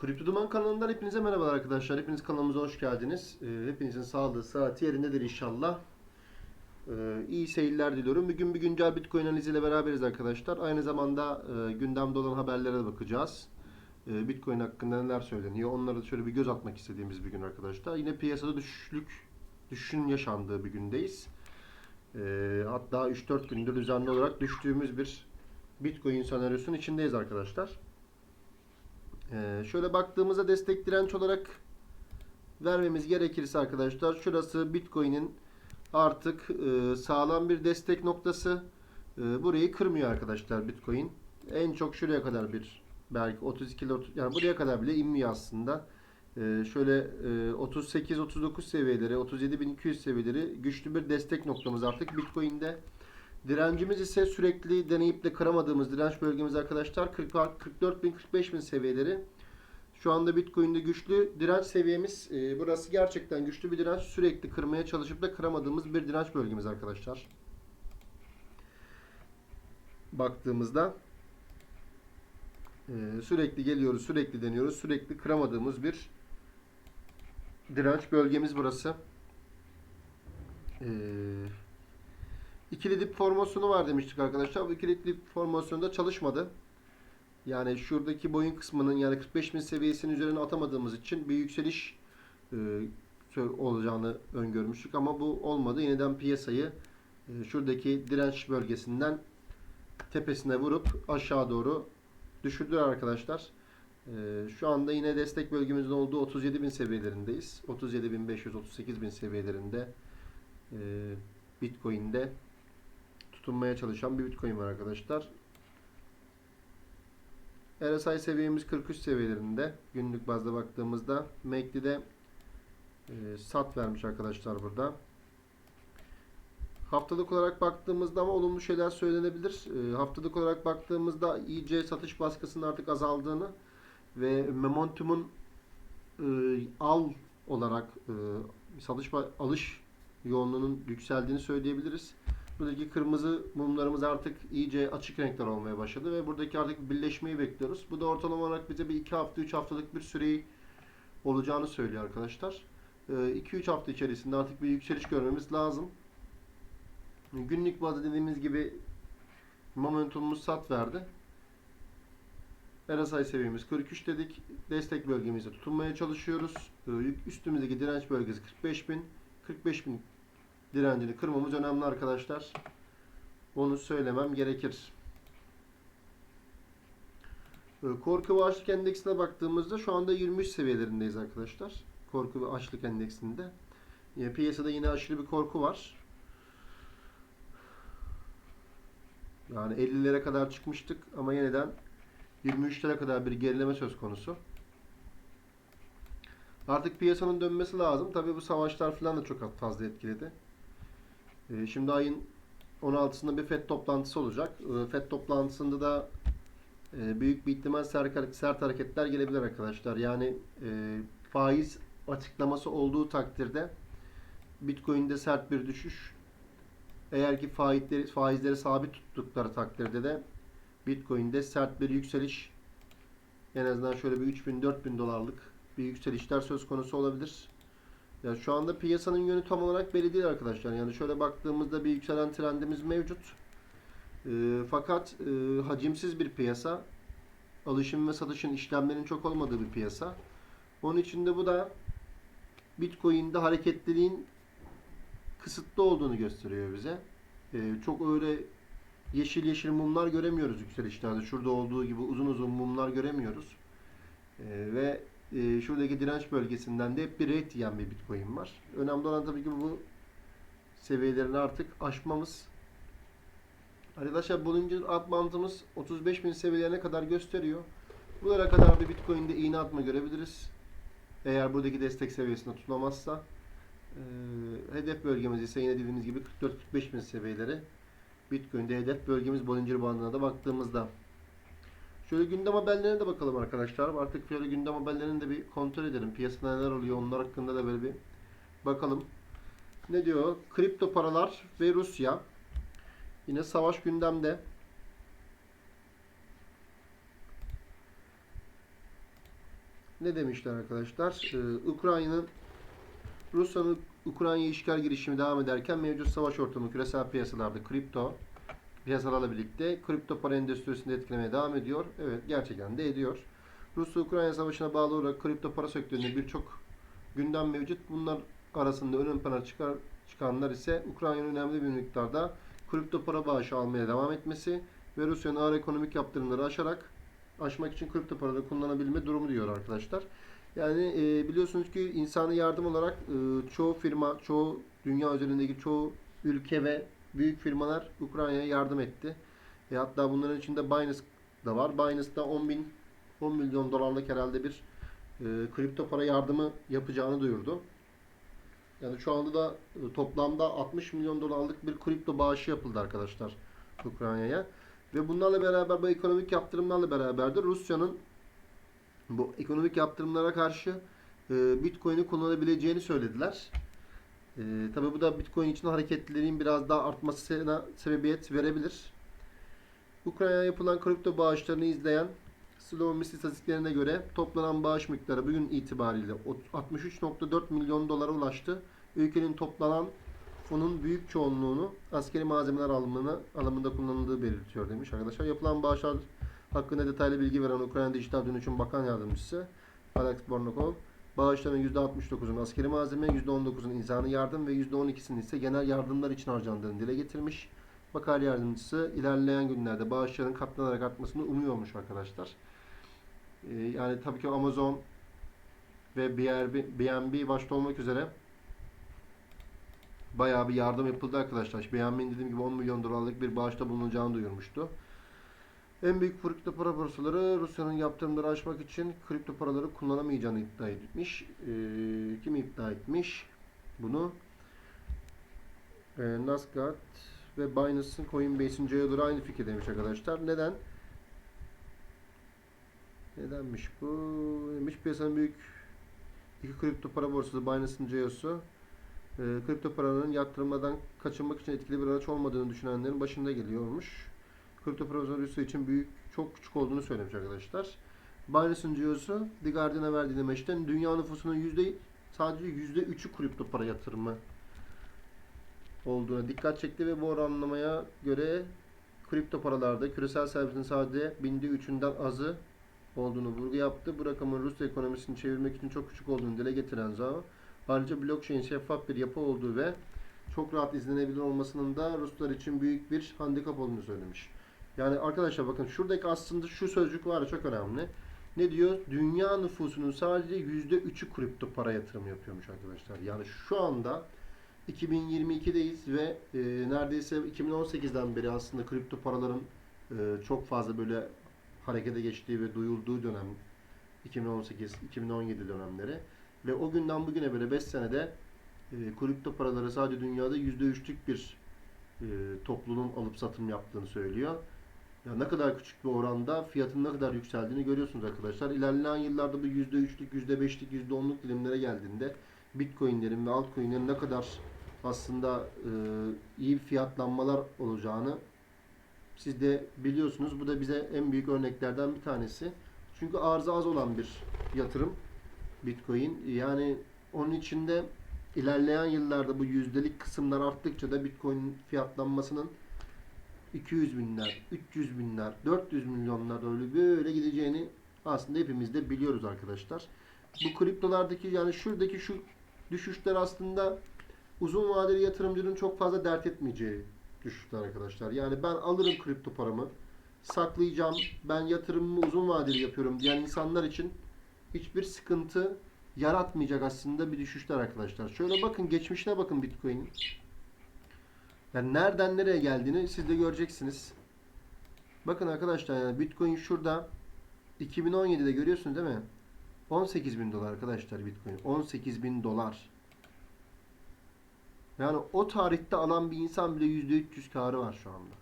Kripto Duman kanalından hepinize merhabalar arkadaşlar. Hepiniz kanalımıza hoş geldiniz. Ee, hepinizin sağlığı, saati yerindedir inşallah. Ee, iyi seyirler diliyorum. Bugün bir güncel Bitcoin analiziyle beraberiz arkadaşlar. Aynı zamanda e, gündemde olan haberlere de bakacağız. Ee, Bitcoin hakkında neler söyleniyor onlara da şöyle bir göz atmak istediğimiz bir gün arkadaşlar. Yine piyasada düşüşlük, düşüşün yaşandığı bir gündeyiz. Hatta 3-4 gündür düzenli olarak düştüğümüz bir Bitcoin senaryosunun içindeyiz arkadaşlar. Ee, şöyle baktığımızda destek direnç olarak vermemiz gerekirse arkadaşlar şurası Bitcoin'in artık e, sağlam bir destek noktası. E, burayı kırmıyor arkadaşlar Bitcoin. En çok şuraya kadar bir belki 32 ile 30 yani buraya kadar bile inmiyor aslında. E, şöyle e, 38-39 seviyeleri, 37.200 seviyeleri güçlü bir destek noktamız artık Bitcoin'de. Direncimiz ise sürekli deneyip de kıramadığımız direnç bölgemiz arkadaşlar 44 bin 45 bin seviyeleri. Şu anda Bitcoin'de güçlü direnç seviyemiz e, burası gerçekten güçlü bir direnç. Sürekli kırmaya çalışıp da kıramadığımız bir direnç bölgemiz arkadaşlar. Baktığımızda e, sürekli geliyoruz, sürekli deniyoruz, sürekli kıramadığımız bir direnç bölgemiz burası. Eee İkili dip formasyonu var demiştik arkadaşlar. Bu ikili dip formasyonda çalışmadı. Yani şuradaki boyun kısmının yani 45.000 seviyesinin üzerine atamadığımız için bir yükseliş e, olacağını öngörmüştük ama bu olmadı. Yeniden piyasayı e, şuradaki direnç bölgesinden tepesine vurup aşağı doğru düşürdüler arkadaşlar. E, şu anda yine destek bölgemizin olduğu 37.000 seviyelerindeyiz. 37.500 38.000 seviyelerinde e, Bitcoin'de tutunmaya çalışan bir Bitcoin var arkadaşlar. RSI seviyemiz 43 seviyelerinde. Günlük bazda baktığımızda MACD'de e, sat vermiş arkadaşlar burada. Haftalık olarak baktığımızda ama olumlu şeyler söylenebilir. E, haftalık olarak baktığımızda iyice satış baskısının artık azaldığını ve momentumun e, al olarak e, satış alış yoğunluğunun yükseldiğini söyleyebiliriz. Buradaki kırmızı mumlarımız artık iyice açık renkler olmaya başladı ve buradaki artık birleşmeyi bekliyoruz. Bu da ortalama olarak bize bir 2 hafta 3 haftalık bir süreyi olacağını söylüyor arkadaşlar. 2-3 ee, hafta içerisinde artık bir yükseliş görmemiz lazım. Günlük bazda dediğimiz gibi momentumumuz sat verdi. RSI seviyemiz 43 dedik. Destek bölgemizde tutunmaya çalışıyoruz. Ee, üstümüzdeki direnç bölgesi 45.000. 45.000 direncini kırmamız önemli arkadaşlar. Onu söylemem gerekir. Ee, korku ve açlık endeksine baktığımızda şu anda 23 seviyelerindeyiz arkadaşlar. Korku ve açlık endeksinde. Yine piyasada yine aşırı bir korku var. Yani 50'lere kadar çıkmıştık ama yeniden 23'lere kadar bir gerileme söz konusu. Artık piyasanın dönmesi lazım. Tabii bu savaşlar falan da çok fazla etkiledi. Ee, şimdi ayın 16'sında bir FED toplantısı olacak. Ee, FED toplantısında da e, büyük bir ihtimal sert, sert hareketler gelebilir arkadaşlar. Yani e, faiz açıklaması olduğu takdirde Bitcoin'de sert bir düşüş. Eğer ki faizleri, faizleri sabit tuttukları takdirde de Bitcoin'de sert bir yükseliş en azından şöyle bir 3000-4000 dolarlık bir yükselişler söz konusu olabilir. Ya şu anda piyasanın yönü tam olarak belli değil arkadaşlar. Yani şöyle baktığımızda bir yükselen trendimiz mevcut. E, fakat e, hacimsiz bir piyasa. Alışım ve satışın işlemlerin çok olmadığı bir piyasa. Onun için de bu da Bitcoin'de hareketliliğin kısıtlı olduğunu gösteriyor bize. E, çok öyle yeşil yeşil mumlar göremiyoruz yükselişlerde. Şurada olduğu gibi uzun uzun mumlar göremiyoruz. E, ve e, şuradaki direnç bölgesinden de hep bir rate yiyen bir Bitcoin var. Önemli olan tabii ki bu seviyelerini artık aşmamız. Arkadaşlar bulunca alt mantığımız 35.000 seviyelerine kadar gösteriyor. Buralara kadar bir Bitcoin'de iğne atma görebiliriz. Eğer buradaki destek seviyesinde tutulamazsa. E, hedef bölgemiz ise yine dediğimiz gibi 44-45 bin seviyeleri. Bitcoin'de hedef bölgemiz Bollinger bandına da baktığımızda Şöyle gündem haberlerine de bakalım arkadaşlar. Artık şöyle gündem haberlerini de bir kontrol edelim. Piyasada neler oluyor onlar hakkında da böyle bir bakalım. Ne diyor? Kripto paralar ve Rusya. Yine savaş gündemde. ne demişler arkadaşlar? Ee, Ukrayna'nın Rusya'nın Ukrayna işgal girişimi devam ederken mevcut savaş ortamı küresel piyasalarda kripto piyasalarla birlikte kripto para endüstrisini etkilemeye devam ediyor. Evet gerçekten de ediyor. Rusya-Ukrayna savaşına bağlı olarak kripto para sektöründe birçok gündem mevcut. Bunlar arasında ön plana çıkar, çıkanlar ise Ukrayna'nın önemli bir miktarda kripto para bağışı almaya devam etmesi ve Rusya'nın ağır ekonomik yaptırımları aşarak aşmak için kripto paraları kullanabilme durumu diyor arkadaşlar. Yani e, biliyorsunuz ki insani yardım olarak e, çoğu firma, çoğu dünya üzerindeki çoğu ülke ve büyük firmalar Ukrayna'ya yardım etti. E, hatta bunların içinde Binance da var. Binance da 10 bin 10 milyon dolarlık herhalde bir e, kripto para yardımı yapacağını duyurdu. Yani şu anda da e, toplamda 60 milyon dolarlık bir kripto bağışı yapıldı arkadaşlar Ukrayna'ya. Ve bunlarla beraber bu ekonomik yaptırımlarla beraber de Rusya'nın bu ekonomik yaptırımlara karşı e, Bitcoin'i kullanabileceğini söylediler. E, tabii bu da Bitcoin için hareketlerin biraz daha artmasına sebebiyet verebilir. Ukrayna'ya yapılan kripto bağışlarını izleyen Slovmis istatistiklerine göre toplanan bağış miktarı bugün itibariyle 63.4 milyon dolara ulaştı. Ülkenin toplanan fonun büyük çoğunluğunu askeri malzemeler alımına, alımında kullanıldığı belirtiyor demiş arkadaşlar. Yapılan bağışlar hakkında detaylı bilgi veren Ukrayna Dijital Dönüşüm Bakan Yardımcısı Alex Bornakov, bağışların %69'un askeri malzeme, %19'un insani yardım ve %12'sinin ise genel yardımlar için harcandığını dile getirmiş. Bakan Yardımcısı ilerleyen günlerde bağışların katlanarak artmasını umuyormuş arkadaşlar. Ee, yani tabii ki Amazon ve BRB, BNB başta olmak üzere bayağı bir yardım yapıldı arkadaşlar. BNB'nin dediğim gibi 10 milyon dolarlık bir bağışta bulunacağını duyurmuştu. En büyük kripto para borsaları Rusya'nın yaptırımları aşmak için kripto paraları kullanamayacağını iddia etmiş. Ee, kim iddia etmiş bunu? Ee, Nasdaq ve Binance'ın Coinbase'in Coinbase'in aynı fikirdeymiş arkadaşlar. Neden? Nedenmiş bu? Neymiş? Piyasanın büyük iki kripto para borsası Binance'ın CEO'su e, kripto paranın yatırımlardan kaçınmak için etkili bir araç olmadığını düşünenlerin başında geliyormuş. Kripto para Rusya için büyük, çok küçük olduğunu söylemiş arkadaşlar. Binance'ın CEO'su The Guardian'a verdiği demeçten dünya nüfusunun yüzde sadece yüzde üçü kripto para yatırımı olduğuna dikkat çekti ve bu oranlamaya göre kripto paralarda küresel servetin sadece binde üçünden azı olduğunu vurgu yaptı. Bu rakamın Rusya ekonomisini çevirmek için çok küçük olduğunu dile getiren Zhao, ayrıca blockchain şeffaf bir yapı olduğu ve çok rahat izlenebilir olmasının da Ruslar için büyük bir handikap olduğunu söylemiş. Yani arkadaşlar bakın şuradaki aslında şu sözcük var ya çok önemli. Ne diyor? Dünya nüfusunun sadece %3'ü kripto para yatırımı yapıyormuş arkadaşlar. Yani şu anda 2022'deyiz ve e, neredeyse 2018'den beri aslında kripto paraların e, çok fazla böyle harekete geçtiği ve duyulduğu dönem 2018-2017 dönemleri ve o günden bugüne böyle 5 senede e, kripto paraları sadece dünyada %3'lük bir e, topluluğun alıp satım yaptığını söylüyor. Ya ne kadar küçük bir oranda fiyatın ne kadar yükseldiğini görüyorsunuz arkadaşlar. İlerleyen yıllarda bu %3'lük, %5'lik, %10'luk dilimlere geldiğinde Bitcoin'lerin ve altcoin'lerin ne kadar aslında e, iyi fiyatlanmalar olacağını siz de biliyorsunuz. Bu da bize en büyük örneklerden bir tanesi. Çünkü arzı az olan bir yatırım Bitcoin. Yani onun içinde ilerleyen yıllarda bu yüzdelik kısımlar arttıkça da Bitcoin fiyatlanmasının 200 binler, 300 binler, 400 milyonlar öyle böyle gideceğini aslında hepimiz de biliyoruz arkadaşlar. Bu kriptolardaki yani şuradaki şu düşüşler aslında uzun vadeli yatırımcının çok fazla dert etmeyeceği düşüşler arkadaşlar. Yani ben alırım kripto paramı, saklayacağım, ben yatırımımı uzun vadeli yapıyorum diyen insanlar için hiçbir sıkıntı yaratmayacak aslında bir düşüşler arkadaşlar. Şöyle bakın geçmişine bakın Bitcoin'in. Yani nereden nereye geldiğini siz de göreceksiniz. Bakın arkadaşlar yani Bitcoin şurada 2017'de görüyorsunuz değil mi? 18 bin dolar arkadaşlar Bitcoin. 18 bin dolar. Yani o tarihte alan bir insan bile %300 karı var şu anda.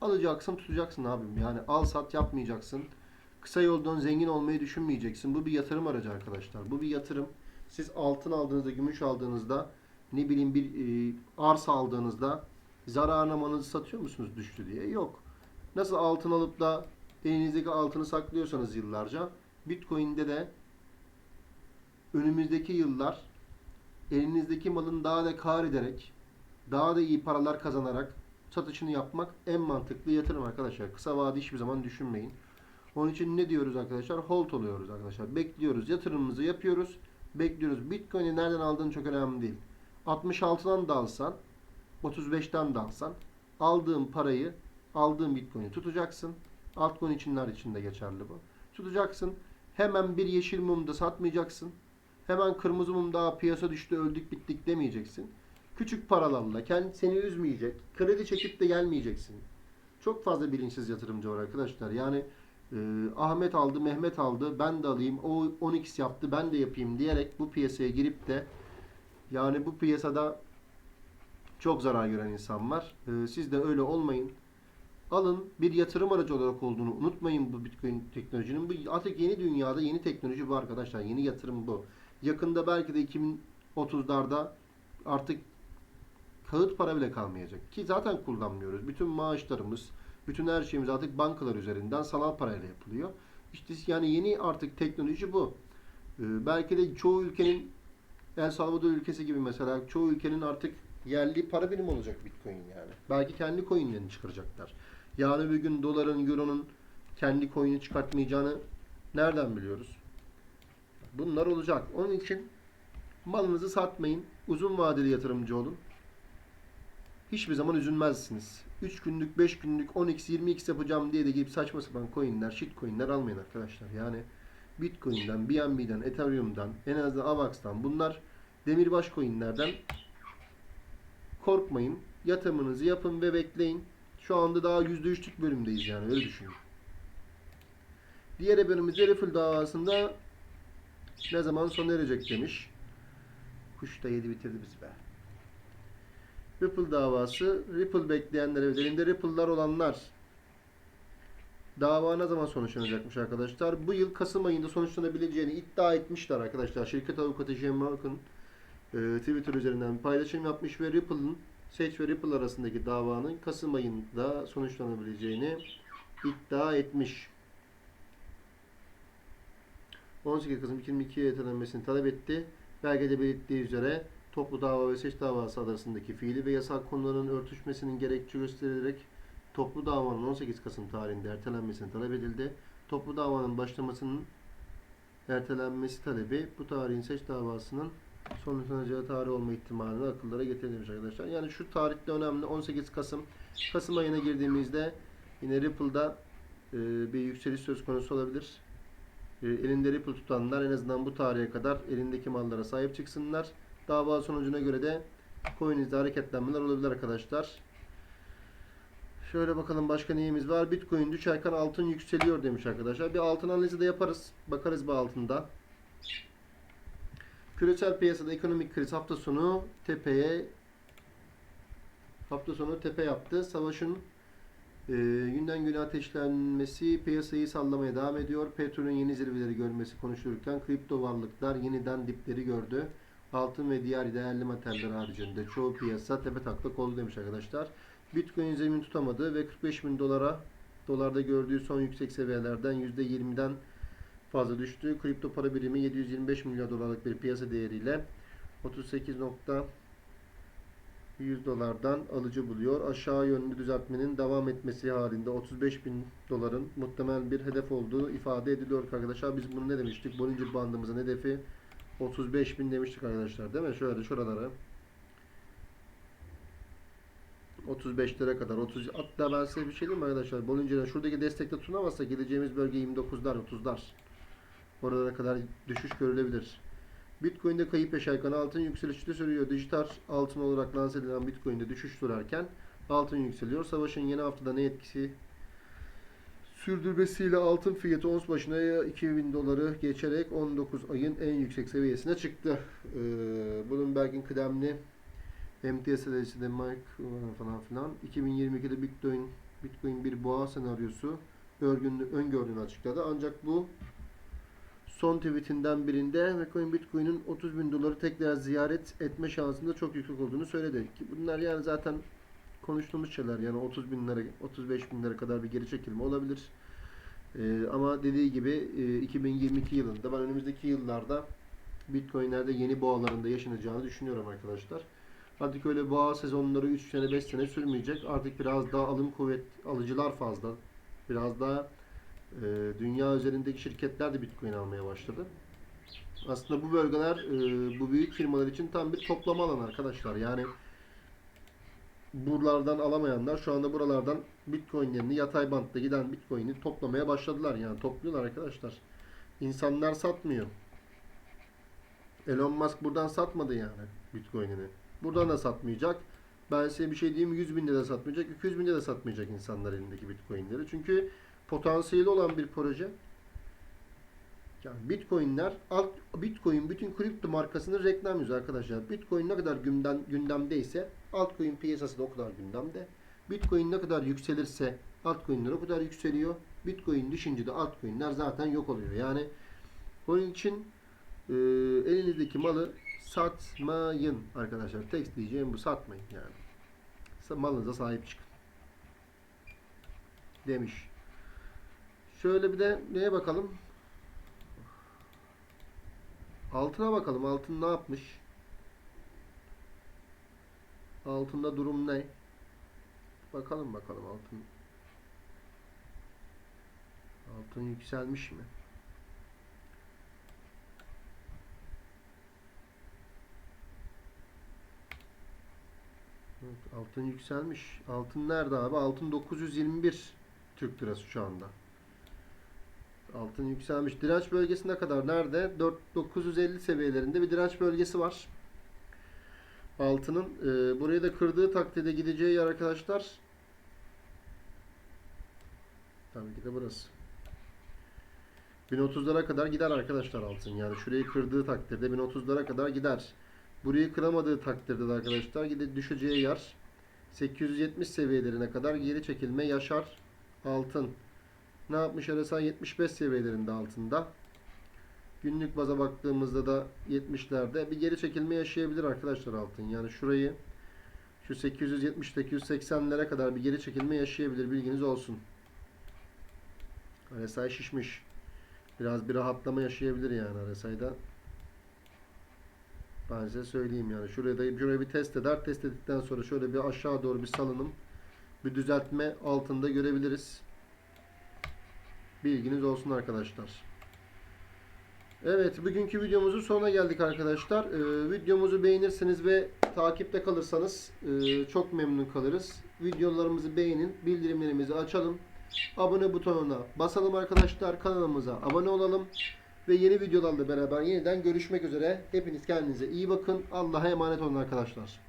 Alacaksın tutacaksın abim. Yani al sat yapmayacaksın. Kısa yoldan zengin olmayı düşünmeyeceksin. Bu bir yatırım aracı arkadaşlar. Bu bir yatırım. Siz altın aldığınızda, gümüş aldığınızda ne bileyim bir e, arsa aldığınızda zararına malınızı satıyor musunuz düştü diye? Yok. Nasıl altın alıp da elinizdeki altını saklıyorsanız yıllarca Bitcoin'de de önümüzdeki yıllar elinizdeki malın daha da kar ederek, daha da iyi paralar kazanarak satışını yapmak en mantıklı yatırım arkadaşlar. Kısa vade hiçbir zaman düşünmeyin. Onun için ne diyoruz arkadaşlar? Hold oluyoruz arkadaşlar. Bekliyoruz. Yatırımımızı yapıyoruz. Bekliyoruz. Bitcoin'i nereden aldığın çok önemli değil. 66'dan da alsan, 35'ten de alsan aldığın parayı, aldığın Bitcoin'i tutacaksın. Altcoin içinler için de geçerli bu. Tutacaksın. Hemen bir yeşil mumda satmayacaksın. Hemen kırmızı mumda piyasa düştü öldük bittik demeyeceksin. Küçük paralarla kendi seni üzmeyecek. Kredi çekip de gelmeyeceksin. Çok fazla bilinçsiz yatırımcı var arkadaşlar. Yani e, Ahmet aldı, Mehmet aldı, ben de alayım. O 10x yaptı, ben de yapayım diyerek bu piyasaya girip de yani bu piyasada çok zarar gören insan var. E, siz de öyle olmayın. Alın bir yatırım aracı olarak olduğunu unutmayın bu Bitcoin teknolojinin. Bu artık yeni dünyada yeni teknoloji bu arkadaşlar. Yeni yatırım bu. Yakında belki de 2030'larda artık kağıt para bile kalmayacak. Ki zaten kullanmıyoruz. Bütün maaşlarımız, bütün her şeyimiz artık bankalar üzerinden sanal parayla yapılıyor. İşte yani yeni artık teknoloji bu. Ee, belki de çoğu ülkenin El Salvador ülkesi gibi mesela çoğu ülkenin artık yerli para birimi olacak Bitcoin yani. Belki kendi coinlerini çıkaracaklar. Yarın bir gün doların, euronun kendi coin'i çıkartmayacağını nereden biliyoruz? Bunlar olacak. Onun için malınızı satmayın. Uzun vadeli yatırımcı olun. Hiçbir zaman üzülmezsiniz. 3 günlük, 5 günlük, 10x, 20x yapacağım diye de gidip saçma sapan coinler, shit coinler almayın arkadaşlar. Yani Bitcoin'den, BNB'den, Ethereum'dan, en azından Avax'tan bunlar demirbaş coinlerden korkmayın. Yatırımınızı yapın ve bekleyin. Şu anda daha %3'lük bölümdeyiz yani öyle düşünün. Diğer haberimizde Ripple davasında ne zaman sona erecek demiş. Kuş da yedi bitirdi bizi be. Ripple davası, Ripple bekleyenler, evet, elinde Ripple'lar olanlar dava ne zaman sonuçlanacakmış arkadaşlar? Bu yıl Kasım ayında sonuçlanabileceğini iddia etmişler arkadaşlar. Şirket avukatı Jim Mark'ın e, Twitter üzerinden paylaşım yapmış ve Ripple'ın Seç ve Ripple arasındaki davanın Kasım ayında sonuçlanabileceğini iddia etmiş. 18 Kasım 2022'ye ertelenmesini talep etti. Belgede belirttiği üzere toplu dava ve seç davası arasındaki fiili ve yasal konuların örtüşmesinin gerekçe gösterilerek toplu davanın 18 Kasım tarihinde ertelenmesini talep edildi. Toplu davanın başlamasının ertelenmesi talebi bu tarihin seç davasının sonuçlanacağı tarih olma ihtimalini akıllara getirilmiş arkadaşlar. Yani şu tarihte önemli 18 Kasım. Kasım ayına girdiğimizde yine Ripple'da e, bir yükseliş söz konusu olabilir. E, elinde Ripple tutanlar en azından bu tarihe kadar elindeki mallara sahip çıksınlar. Dava sonucuna göre de coin'inizde hareketlenmeler olabilir arkadaşlar. Şöyle bakalım başka neyimiz var. Bitcoin düşerken altın yükseliyor demiş arkadaşlar. Bir altın analizi de yaparız. Bakarız bu altında. Küresel piyasada ekonomik kriz hafta sonu tepeye hafta sonu tepe yaptı. Savaşın e, günden güne ateşlenmesi piyasayı sallamaya devam ediyor. Petrolün yeni zirveleri görmesi konuşulurken kripto varlıklar yeniden dipleri gördü. Altın ve diğer değerli materyaller haricinde çoğu piyasa tepe taklak oldu demiş arkadaşlar. Bitcoin zemin tutamadı ve 45 bin dolara dolarda gördüğü son yüksek seviyelerden %20'den fazla düştü. Kripto para birimi 725 milyar dolarlık bir piyasa değeriyle 38.100 dolardan alıcı buluyor. Aşağı yönlü düzeltmenin devam etmesi halinde 35 bin doların muhtemel bir hedef olduğu ifade ediliyor arkadaşlar. Biz bunu ne demiştik? Bollinger bandımızın hedefi 35 bin demiştik arkadaşlar değil mi? Şöyle şuralara 35'lere kadar 30 hatta ben size bir şey diyeyim arkadaşlar Bollinger'ın şuradaki destekte tutunamazsa geleceğimiz bölge 29'lar 30'lar oralara kadar düşüş görülebilir. Bitcoin'de kayıp yaşarken altın yükselişte sürüyor. Dijital altın olarak lanse edilen Bitcoin'de düşüş sürerken altın yükseliyor. Savaşın yeni haftada ne etkisi sürdürmesiyle altın fiyatı ons başına 2000 doları geçerek 19 ayın en yüksek seviyesine çıktı. Ee, Bloomberg'in kıdemli MTS stratejisi Mike falan filan 2022'de Bitcoin Bitcoin bir boğa senaryosu örgün, öngördüğünü açıkladı. Ancak bu son tweetinden birinde Bitcoin Bitcoin'in 30 bin doları tekrar ziyaret etme şansında çok yüksek olduğunu söyledi. Ki bunlar yani zaten konuştuğumuz şeyler yani 30 bin lira 35 bin lira kadar bir geri çekilme olabilir. Ee, ama dediği gibi e, 2022 yılında ben önümüzdeki yıllarda Bitcoin'lerde yeni boğalarında yaşanacağını düşünüyorum arkadaşlar. Artık öyle boğa sezonları 3 sene 5 sene sürmeyecek. Artık biraz daha alım kuvvet alıcılar fazla. Biraz daha e, dünya üzerindeki şirketler de Bitcoin almaya başladı. Aslında bu bölgeler e, bu büyük firmalar için tam bir toplama alanı arkadaşlar. Yani buralardan alamayanlar şu anda buralardan Bitcoin'lerini yatay bantta giden Bitcoin'i toplamaya başladılar. Yani topluyorlar arkadaşlar. İnsanlar satmıyor. Elon Musk buradan satmadı yani Bitcoin'ini. Buradan da satmayacak. Ben size bir şey diyeyim 100 binde de satmayacak, 200 binde de satmayacak insanlar elindeki Bitcoin'leri. Çünkü potansiyeli olan bir proje. Yani Bitcoin'ler alt Bitcoin bütün kripto markasının reklam yüzü arkadaşlar. Bitcoin ne kadar gündem, gündemdeyse altcoin piyasası da o kadar gündemde. Bitcoin ne kadar yükselirse altcoin'ler o kadar yükseliyor. Bitcoin düşünce de altcoin'ler zaten yok oluyor. Yani onun için e, elinizdeki malı satmayın arkadaşlar. Tek diyeceğim bu satmayın yani. Malınıza sahip çıkın. Demiş. Şöyle bir de neye bakalım? Altına bakalım. Altın ne yapmış? Altında durum ne? Bakalım bakalım altın. Altın yükselmiş mi? Altın yükselmiş. Altın nerede abi? Altın 921 Türk lirası şu anda. Altın yükselmiş. Direnç bölgesi ne kadar? Nerede? 4 950 seviyelerinde bir direnç bölgesi var. Altının e, burayı da kırdığı takdirde gideceği yer arkadaşlar. Tabii ki de burası. 1030'lara kadar gider arkadaşlar altın. Yani şurayı kırdığı takdirde 1030'lara kadar gider. Burayı kıramadığı takdirde de arkadaşlar gide düşeceği yer 870 seviyelerine kadar geri çekilme yaşar altın. Ne yapmış RSI 75 seviyelerinde altında. Günlük baza baktığımızda da 70'lerde bir geri çekilme yaşayabilir arkadaşlar altın. Yani şurayı şu 870-880'lere kadar bir geri çekilme yaşayabilir bilginiz olsun. RSI şişmiş. Biraz bir rahatlama yaşayabilir yani RSI'da. Ben size söyleyeyim yani. Şuraya da şurayı bir test eder. Test ettikten sonra şöyle bir aşağı doğru bir salınım, bir düzeltme altında görebiliriz. Bilginiz olsun arkadaşlar. Evet, bugünkü videomuzun sonuna geldik arkadaşlar. Ee, videomuzu beğenirsiniz ve takipte kalırsanız e, çok memnun kalırız. Videolarımızı beğenin, bildirimlerimizi açalım. Abone butonuna basalım arkadaşlar. Kanalımıza abone olalım. Ve yeni videolarla beraber yeniden görüşmek üzere. Hepiniz kendinize iyi bakın. Allah'a emanet olun arkadaşlar.